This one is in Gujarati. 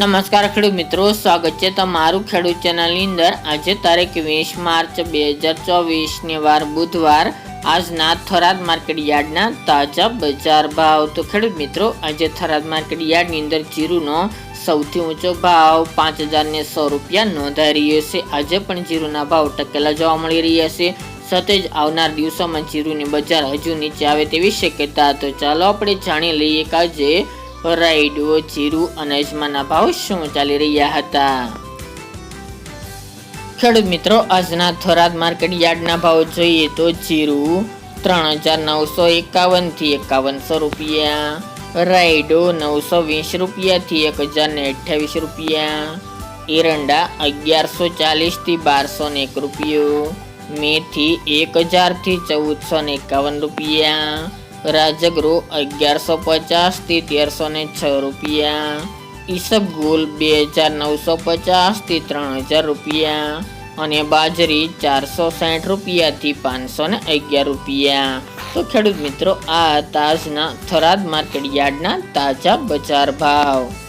નમસ્કાર ખેડૂત મિત્રો, સ્વાગત છે તમારું ખેડૂત ચેનલની અંદર. આજે તારીખ વીસ માર્ચ બે હજાર ચોવીસની વાર બુધવાર. આજના થરાદ માર્કેટ યાર્ડના તાજા બજાર ભાવ. તો ખેડૂત મિત્રો, આજે થરાદ માર્કેટ યાર્ડની અંદર જીરુનો સૌથી ઊંચો ભાવ પાંચ હજારને સો રૂપિયા નોંધાઈ રહ્યો છે. આજે પણ જીરુના ભાવ ટકેલા જોવા મળી રહ્યા છે. સતેજ આવનાર દિવસોમાં જીરુની બજાર હજુ નીચે આવે તેવી શક્યતા. તો ચાલો આપણે જાણી લઈએ કે આજે રાઈડો જીરું અને અજમાના ભાવ શું ચાલી રહ્યા હતા? ખેડૂત મિત્રો, આજના થરાદ માર્કેટ યાર્ડના ભાવ જોઈએ તો જીરું ત્રણ હજાર નવસો એકાવનથી એકાવનસો રૂપિયા રાઈડો નવસો વીસ રૂપિયાથી એક હજાર ને અઠ્યાવીસ રૂપિયા, એરંડા અગિયારસો ચાલીસથી બારસો ને એક રૂપિયો, મેથી એક હજારથી ચૌદસો ને એકાવન રૂપિયા રાજગરો અગિયારસો પચાસથી તેરસો ને છ રૂપિયા. ઈસબગુલ બે હજાર નવસો પચાસથી ત્રણ હજાર રૂપિયા. અને બાજરી ચારસો સાઠ રૂપિયાથી પાંચસો ને અગિયાર રૂપિયા. તો ખેડૂત મિત્રો, આ તાજના થરાદ માર્કેટ યાર્ડના તાજા બજાર ભાવ.